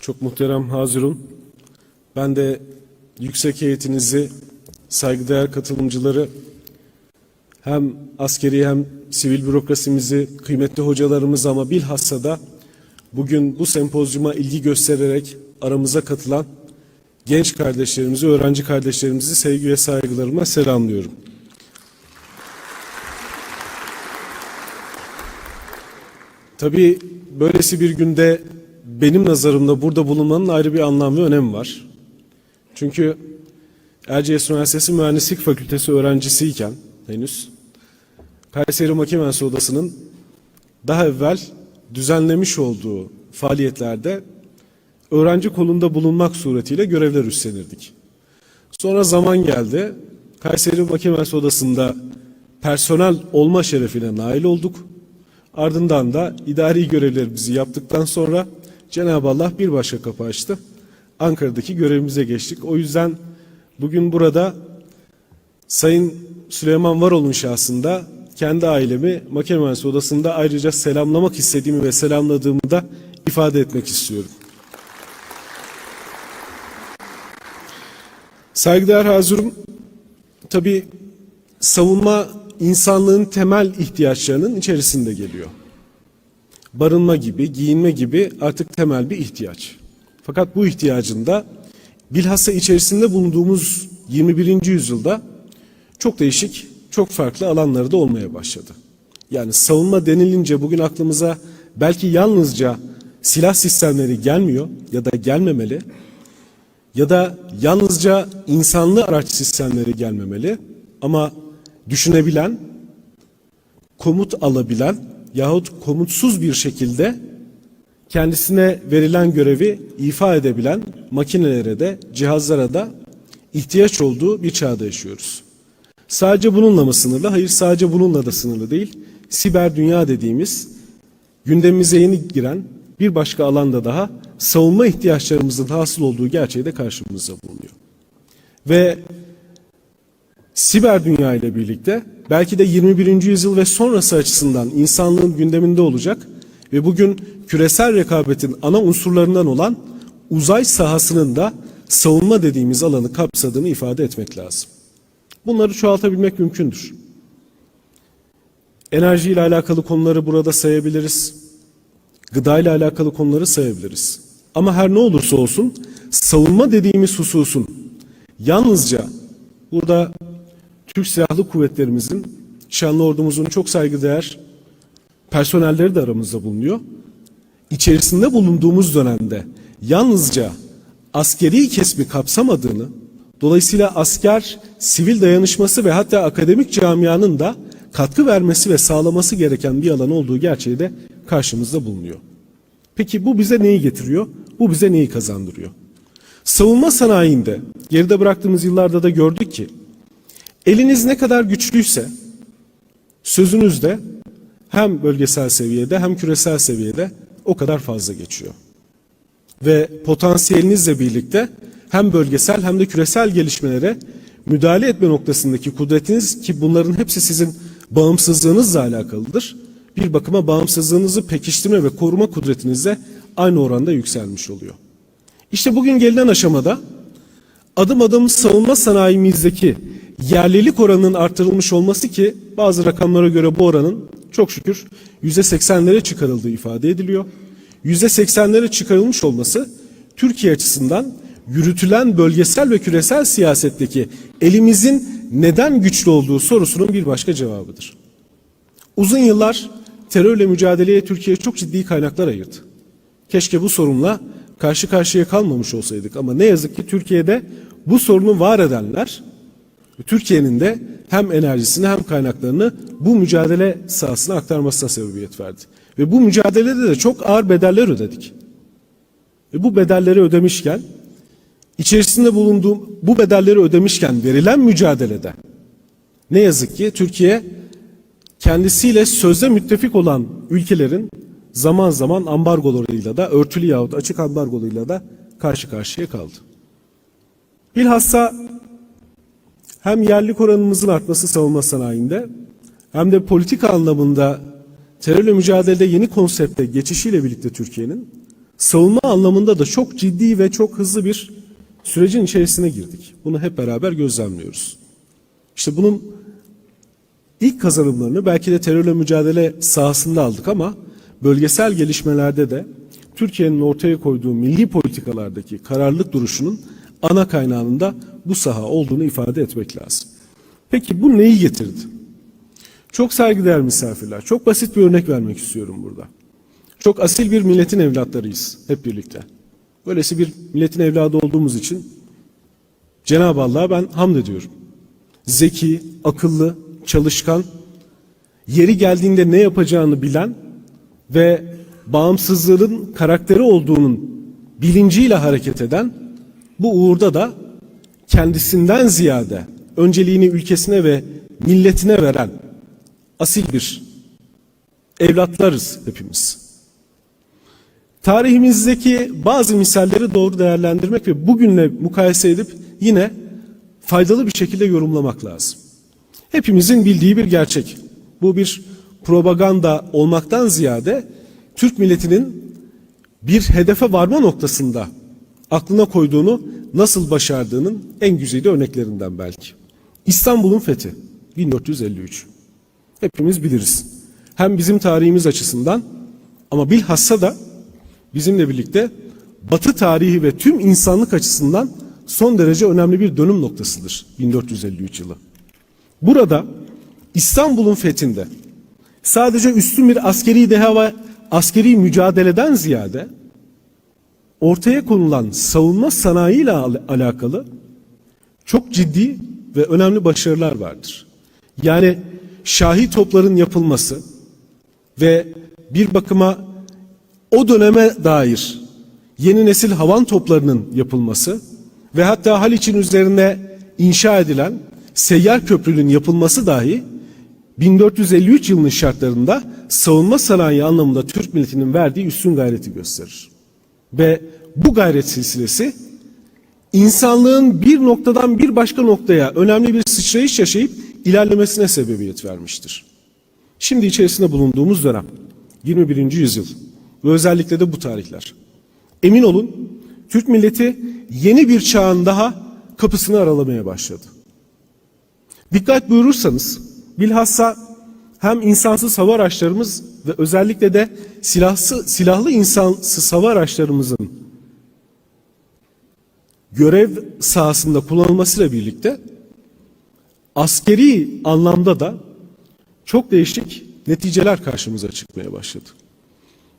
Çok muhterem Hazirun. Ben de yüksek heyetinizi, saygıdeğer katılımcıları hem askeri hem sivil bürokrasimizi, kıymetli hocalarımız ama bilhassa da bugün bu sempozyuma ilgi göstererek aramıza katılan genç kardeşlerimizi, öğrenci kardeşlerimizi sevgi ve saygılarıma selamlıyorum. Tabii böylesi bir günde benim nazarımda burada bulunmanın ayrı bir anlam ve önemi var. Çünkü Erciyes Üniversitesi Mühendislik Fakültesi öğrencisiyken henüz Kayseri Makine Odası'nın daha evvel düzenlemiş olduğu faaliyetlerde öğrenci kolunda bulunmak suretiyle görevler üstlenirdik. Sonra zaman geldi. Kayseri Makine Odası'nda personel olma şerefine nail olduk. Ardından da idari görevlerimizi yaptıktan sonra Cenab-ı Allah bir başka kapı açtı. Ankara'daki görevimize geçtik. O yüzden bugün burada Sayın Süleyman Varol'un şahsında kendi ailemi Makine Mühendisliği Odası'nda ayrıca selamlamak istediğimi ve selamladığımı da ifade etmek istiyorum. Saygıdeğer Hazurum, tabi savunma insanlığın temel ihtiyaçlarının içerisinde geliyor. Barınma gibi, giyinme gibi artık temel bir ihtiyaç. Fakat bu ihtiyacın da bilhassa içerisinde bulunduğumuz 21. yüzyılda çok değişik, çok farklı alanları da olmaya başladı. Yani savunma denilince bugün aklımıza belki yalnızca silah sistemleri gelmiyor ya da gelmemeli ya da yalnızca insanlı araç sistemleri gelmemeli ama düşünebilen, komut alabilen yahut komutsuz bir şekilde kendisine verilen görevi ifa edebilen makinelere de cihazlara da ihtiyaç olduğu bir çağda yaşıyoruz. Sadece bununla mı sınırlı? Hayır sadece bununla da sınırlı değil. Siber dünya dediğimiz gündemimize yeni giren bir başka alanda daha savunma ihtiyaçlarımızın hasıl olduğu gerçeği de karşımıza bulunuyor. Ve siber dünya ile birlikte belki de 21. yüzyıl ve sonrası açısından insanlığın gündeminde olacak ve bugün küresel rekabetin ana unsurlarından olan uzay sahasının da savunma dediğimiz alanı kapsadığını ifade etmek lazım. Bunları çoğaltabilmek mümkündür. Enerji ile alakalı konuları burada sayabiliriz. Gıda ile alakalı konuları sayabiliriz. Ama her ne olursa olsun savunma dediğimiz hususun yalnızca burada Türk Silahlı Kuvvetlerimizin, şanlı ordumuzun çok saygıdeğer personelleri de aramızda bulunuyor. İçerisinde bulunduğumuz dönemde yalnızca askeri kesmi kapsamadığını, dolayısıyla asker, sivil dayanışması ve hatta akademik camianın da katkı vermesi ve sağlaması gereken bir alan olduğu gerçeği de karşımızda bulunuyor. Peki bu bize neyi getiriyor? Bu bize neyi kazandırıyor? Savunma sanayinde geride bıraktığımız yıllarda da gördük ki eliniz ne kadar güçlüyse sözünüz de hem bölgesel seviyede hem küresel seviyede o kadar fazla geçiyor. Ve potansiyelinizle birlikte hem bölgesel hem de küresel gelişmelere müdahale etme noktasındaki kudretiniz ki bunların hepsi sizin bağımsızlığınızla alakalıdır. Bir bakıma bağımsızlığınızı pekiştirme ve koruma kudretiniz de aynı oranda yükselmiş oluyor. İşte bugün gelinen aşamada adım adım savunma sanayimizdeki yerlilik oranının artırılmış olması ki bazı rakamlara göre bu oranın çok şükür %80'lere çıkarıldığı ifade ediliyor. %80'lere çıkarılmış olması Türkiye açısından yürütülen bölgesel ve küresel siyasetteki elimizin neden güçlü olduğu sorusunun bir başka cevabıdır. Uzun yıllar terörle mücadeleye Türkiye çok ciddi kaynaklar ayırdı. Keşke bu sorunla karşı karşıya kalmamış olsaydık ama ne yazık ki Türkiye'de bu sorunu var edenler Türkiye'nin de hem enerjisini hem kaynaklarını bu mücadele sahasına aktarmasına sebebiyet verdi. Ve bu mücadelede de çok ağır bedeller ödedik. Ve bu bedelleri ödemişken içerisinde bulunduğum bu bedelleri ödemişken verilen mücadelede ne yazık ki Türkiye kendisiyle sözde müttefik olan ülkelerin zaman zaman ambargolarıyla da örtülü yahut açık ambargolarıyla da karşı karşıya kaldı. Bilhassa hem yerlik oranımızın artması savunma sanayinde hem de politika anlamında terörle mücadelede yeni konsepte geçişiyle birlikte Türkiye'nin savunma anlamında da çok ciddi ve çok hızlı bir sürecin içerisine girdik. Bunu hep beraber gözlemliyoruz. İşte bunun ilk kazanımlarını belki de terörle mücadele sahasında aldık ama bölgesel gelişmelerde de Türkiye'nin ortaya koyduğu milli politikalardaki kararlılık duruşunun ana kaynağının da bu saha olduğunu ifade etmek lazım. Peki bu neyi getirdi? Çok saygıdeğer misafirler. Çok basit bir örnek vermek istiyorum burada. Çok asil bir milletin evlatlarıyız hep birlikte. Böylesi bir milletin evladı olduğumuz için Cenab-ı Allah'a ben hamd ediyorum. Zeki, akıllı, çalışkan, yeri geldiğinde ne yapacağını bilen ve bağımsızlığın karakteri olduğunun bilinciyle hareket eden bu uğurda da kendisinden ziyade önceliğini ülkesine ve milletine veren asil bir evlatlarız hepimiz. Tarihimizdeki bazı misalleri doğru değerlendirmek ve bugünle mukayese edip yine faydalı bir şekilde yorumlamak lazım. Hepimizin bildiği bir gerçek. Bu bir propaganda olmaktan ziyade Türk milletinin bir hedefe varma noktasında aklına koyduğunu nasıl başardığının en güzide örneklerinden belki. İstanbul'un fethi 1453. Hepimiz biliriz. Hem bizim tarihimiz açısından ama bilhassa da bizimle birlikte Batı tarihi ve tüm insanlık açısından son derece önemli bir dönüm noktasıdır 1453 yılı. Burada İstanbul'un fethinde sadece üstün bir askeri deha ve askeri mücadeleden ziyade ortaya konulan savunma sanayi ile al- alakalı çok ciddi ve önemli başarılar vardır. Yani şahi topların yapılması ve bir bakıma o döneme dair yeni nesil havan toplarının yapılması ve hatta Haliç'in üzerine inşa edilen seyyar köprünün yapılması dahi 1453 yılının şartlarında savunma sanayi anlamında Türk milletinin verdiği üstün gayreti gösterir. Ve bu gayret silsilesi insanlığın bir noktadan bir başka noktaya önemli bir sıçrayış yaşayıp ilerlemesine sebebiyet vermiştir. Şimdi içerisinde bulunduğumuz dönem 21. yüzyıl ve özellikle de bu tarihler. Emin olun Türk milleti yeni bir çağın daha kapısını aralamaya başladı. Dikkat buyurursanız bilhassa hem insansız hava araçlarımız ve özellikle de silahsı, silahlı insansız hava araçlarımızın görev sahasında kullanılmasıyla birlikte askeri anlamda da çok değişik neticeler karşımıza çıkmaya başladı.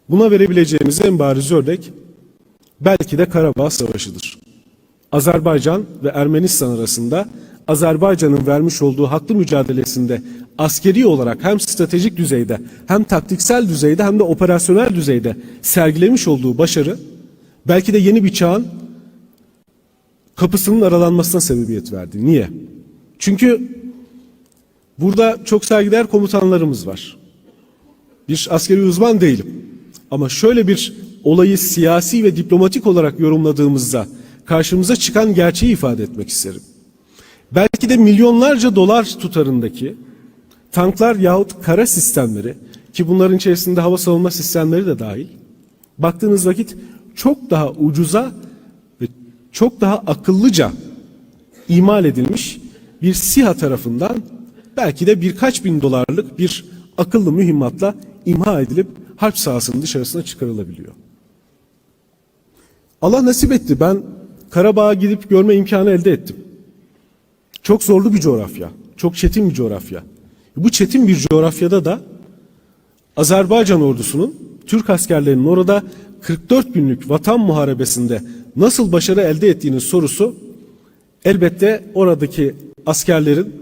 Buna verebileceğimiz en bariz örnek belki de Karabağ Savaşı'dır. Azerbaycan ve Ermenistan arasında Azerbaycan'ın vermiş olduğu haklı mücadelesinde askeri olarak hem stratejik düzeyde hem taktiksel düzeyde hem de operasyonel düzeyde sergilemiş olduğu başarı belki de yeni bir çağın kapısının aralanmasına sebebiyet verdi. Niye? Çünkü burada çok saygıdeğer komutanlarımız var. Bir askeri uzman değilim. Ama şöyle bir olayı siyasi ve diplomatik olarak yorumladığımızda karşımıza çıkan gerçeği ifade etmek isterim. Belki de milyonlarca dolar tutarındaki tanklar yahut kara sistemleri ki bunların içerisinde hava savunma sistemleri de dahil baktığınız vakit çok daha ucuza ve çok daha akıllıca imal edilmiş bir SİHA tarafından belki de birkaç bin dolarlık bir akıllı mühimmatla imha edilip harp sahasının dışarısına çıkarılabiliyor. Allah nasip etti. Ben Karabağ'a gidip görme imkanı elde ettim. Çok zorlu bir coğrafya. Çok çetin bir coğrafya. Bu çetin bir coğrafyada da Azerbaycan ordusunun Türk askerlerinin orada 44 günlük vatan muharebesinde nasıl başarı elde ettiğinin sorusu elbette oradaki askerlerin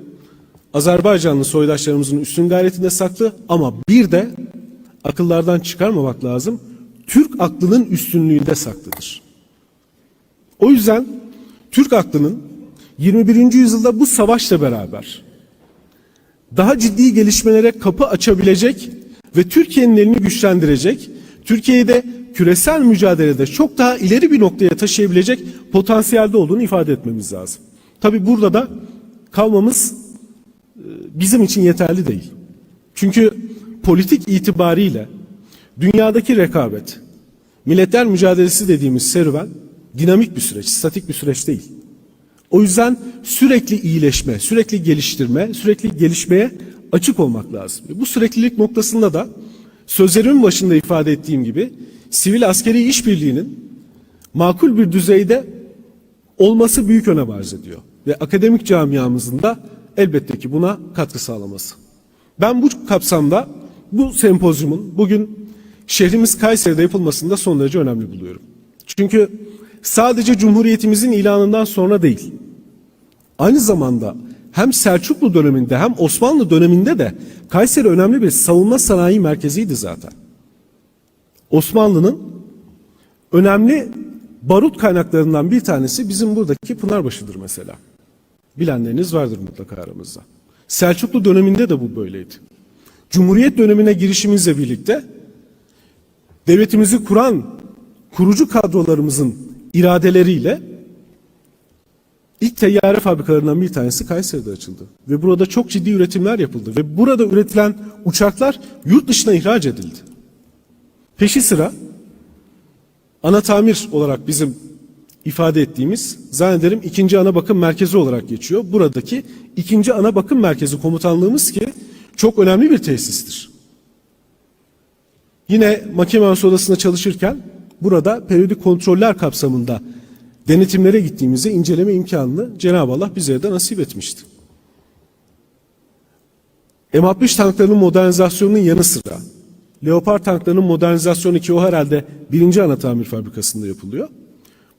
Azerbaycanlı soydaşlarımızın üstün gayretinde saklı ama bir de akıllardan çıkarmamak lazım. Türk aklının üstünlüğünde saklıdır. O yüzden Türk aklının 21. yüzyılda bu savaşla beraber daha ciddi gelişmelere kapı açabilecek ve Türkiye'nin elini güçlendirecek, Türkiye'yi de küresel mücadelede çok daha ileri bir noktaya taşıyabilecek potansiyelde olduğunu ifade etmemiz lazım. Tabi burada da kalmamız e, bizim için yeterli değil. Çünkü politik itibariyle dünyadaki rekabet, Milletler mücadelesi dediğimiz serüven dinamik bir süreç, statik bir süreç değil. O yüzden sürekli iyileşme, sürekli geliştirme, sürekli gelişmeye açık olmak lazım. Bu süreklilik noktasında da sözlerimin başında ifade ettiğim gibi sivil askeri işbirliğinin makul bir düzeyde olması büyük önem arz ediyor. Ve akademik camiamızın da elbette ki buna katkı sağlaması. Ben bu kapsamda bu sempozyumun bugün şehrimiz Kayseri'de yapılmasını da son derece önemli buluyorum. Çünkü sadece Cumhuriyetimizin ilanından sonra değil, aynı zamanda hem Selçuklu döneminde hem Osmanlı döneminde de Kayseri önemli bir savunma sanayi merkeziydi zaten. Osmanlı'nın önemli barut kaynaklarından bir tanesi bizim buradaki Pınarbaşı'dır mesela. Bilenleriniz vardır mutlaka aramızda. Selçuklu döneminde de bu böyleydi. Cumhuriyet dönemine girişimizle birlikte devletimizi kuran kurucu kadrolarımızın iradeleriyle ilk teyyare fabrikalarından bir tanesi Kayseri'de açıldı. Ve burada çok ciddi üretimler yapıldı. Ve burada üretilen uçaklar yurt dışına ihraç edildi. Peşi sıra ana tamir olarak bizim ifade ettiğimiz zannederim ikinci ana bakım merkezi olarak geçiyor. Buradaki ikinci ana bakım merkezi komutanlığımız ki çok önemli bir tesistir. Yine makine mühendisi odasında çalışırken burada periyodik kontroller kapsamında denetimlere gittiğimizde inceleme imkanını Cenab-ı Allah bize de nasip etmişti. M60 tanklarının modernizasyonunun yanı sıra Leopard tanklarının modernizasyonu ki o herhalde birinci ana tamir fabrikasında yapılıyor.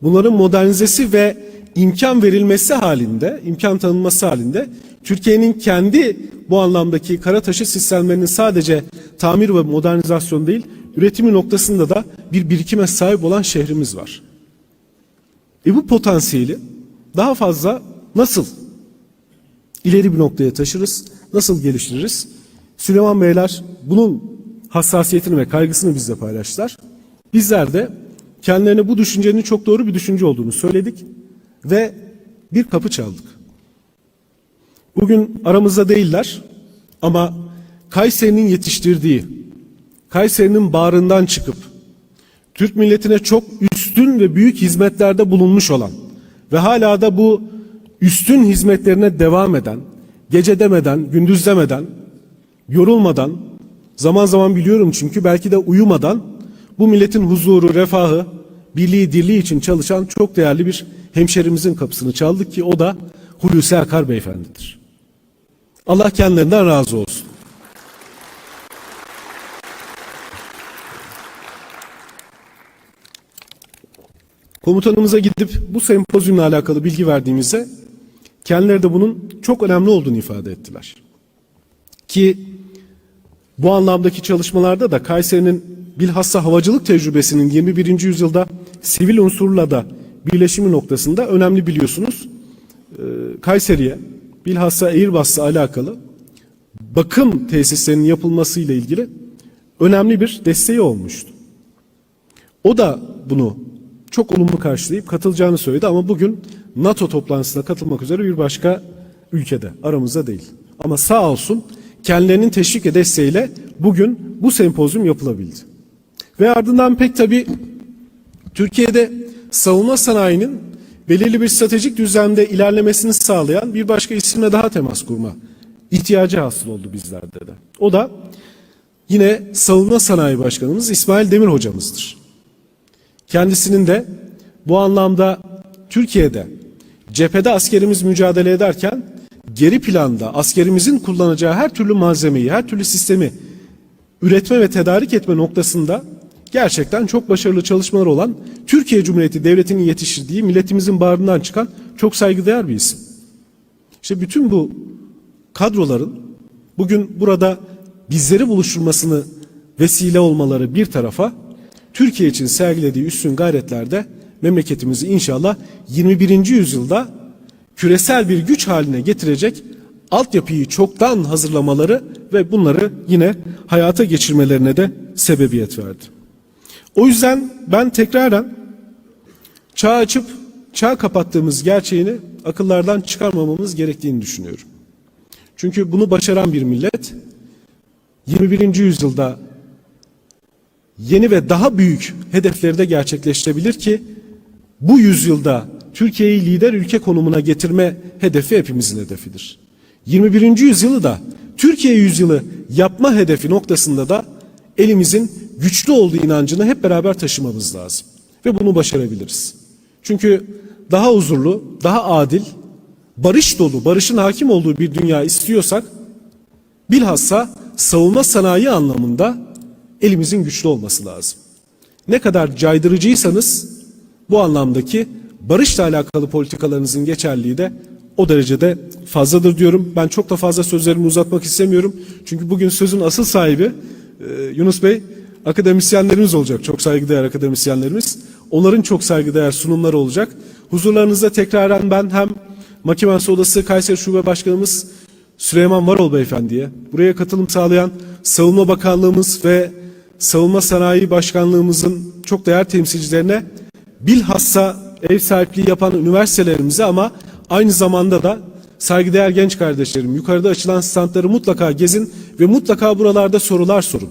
Bunların modernizesi ve imkan verilmesi halinde, imkan tanınması halinde Türkiye'nin kendi bu anlamdaki kara taşı sistemlerinin sadece tamir ve modernizasyon değil, üretimi noktasında da bir birikime sahip olan şehrimiz var. E bu potansiyeli daha fazla nasıl ileri bir noktaya taşırız, nasıl geliştiririz? Süleyman Beyler bunun hassasiyetini ve kaygısını bizle paylaştılar. Bizler de kendilerine bu düşüncenin çok doğru bir düşünce olduğunu söyledik ve bir kapı çaldık. Bugün aramızda değiller ama Kayseri'nin yetiştirdiği, Kayseri'nin bağrından çıkıp Türk milletine çok üstün ve büyük hizmetlerde bulunmuş olan ve hala da bu üstün hizmetlerine devam eden, gece demeden, gündüz demeden, yorulmadan, zaman zaman biliyorum çünkü belki de uyumadan bu milletin huzuru, refahı, birliği, dirliği için çalışan çok değerli bir hemşerimizin kapısını çaldık ki o da Hulusi Akar Beyefendidir. Allah kendilerinden razı olsun. Komutanımıza gidip bu sempozyumla alakalı bilgi verdiğimizde kendileri de bunun çok önemli olduğunu ifade ettiler. Ki bu anlamdaki çalışmalarda da Kayseri'nin bilhassa havacılık tecrübesinin 21. yüzyılda sivil unsurla da birleşimi noktasında önemli biliyorsunuz. Ee, Kayseri'ye bilhassa Airbus'la alakalı bakım tesislerinin yapılması ile ilgili önemli bir desteği olmuştu. O da bunu çok olumlu karşılayıp katılacağını söyledi ama bugün NATO toplantısına katılmak üzere bir başka ülkede aramızda değil. Ama sağ olsun kendilerinin teşvik ve desteğiyle bugün bu sempozyum yapılabildi. Ve ardından pek tabi Türkiye'de savunma sanayinin belirli bir stratejik düzlemde ilerlemesini sağlayan bir başka isimle daha temas kurma ihtiyacı hasıl oldu bizlerde de. O da yine Savunma Sanayi Başkanımız İsmail Demir hocamızdır. Kendisinin de bu anlamda Türkiye'de cephede askerimiz mücadele ederken geri planda askerimizin kullanacağı her türlü malzemeyi, her türlü sistemi üretme ve tedarik etme noktasında gerçekten çok başarılı çalışmalar olan Türkiye Cumhuriyeti Devleti'nin yetiştirdiği milletimizin bağrından çıkan çok saygıdeğer bir isim. İşte bütün bu kadroların bugün burada bizleri buluşturmasını vesile olmaları bir tarafa Türkiye için sergilediği üstün gayretlerde memleketimizi inşallah 21. yüzyılda küresel bir güç haline getirecek altyapıyı çoktan hazırlamaları ve bunları yine hayata geçirmelerine de sebebiyet verdi. O yüzden ben tekraren çağ açıp çağ kapattığımız gerçeğini akıllardan çıkarmamamız gerektiğini düşünüyorum. Çünkü bunu başaran bir millet 21. yüzyılda yeni ve daha büyük hedefleri de gerçekleştirebilir ki bu yüzyılda Türkiye'yi lider ülke konumuna getirme hedefi hepimizin hedefidir. 21. yüzyılı da Türkiye yüzyılı yapma hedefi noktasında da elimizin güçlü olduğu inancını hep beraber taşımamız lazım. Ve bunu başarabiliriz. Çünkü daha huzurlu, daha adil, barış dolu, barışın hakim olduğu bir dünya istiyorsak bilhassa savunma sanayi anlamında elimizin güçlü olması lazım. Ne kadar caydırıcıysanız bu anlamdaki barışla alakalı politikalarınızın geçerliliği de o derecede fazladır diyorum. Ben çok da fazla sözlerimi uzatmak istemiyorum. Çünkü bugün sözün asıl sahibi e, Yunus Bey akademisyenlerimiz olacak. Çok saygıdeğer akademisyenlerimiz. Onların çok saygıdeğer sunumları olacak. Huzurlarınızda tekraren ben hem Makimens Odası Kayseri Şube Başkanımız Süleyman Varol Beyefendi'ye, buraya katılım sağlayan Savunma Bakanlığımız ve Savunma Sanayi Başkanlığımızın çok değer temsilcilerine bilhassa ev sahipliği yapan üniversitelerimize ama aynı zamanda da saygıdeğer genç kardeşlerim yukarıda açılan standları mutlaka gezin ve mutlaka buralarda sorular sorun.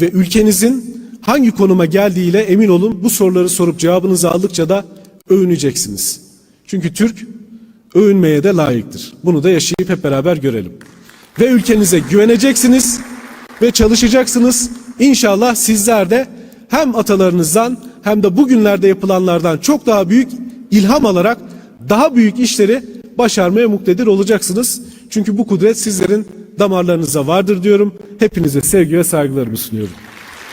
Ve ülkenizin hangi konuma geldiğiyle emin olun bu soruları sorup cevabınızı aldıkça da övüneceksiniz. Çünkü Türk övünmeye de layıktır. Bunu da yaşayıp hep beraber görelim. Ve ülkenize güveneceksiniz ve çalışacaksınız. İnşallah sizler de hem atalarınızdan hem de bugünlerde yapılanlardan çok daha büyük ilham alarak daha büyük işleri başarmaya muktedir olacaksınız. Çünkü bu kudret sizlerin damarlarınıza vardır diyorum. Hepinize sevgi ve saygılarımı sunuyorum.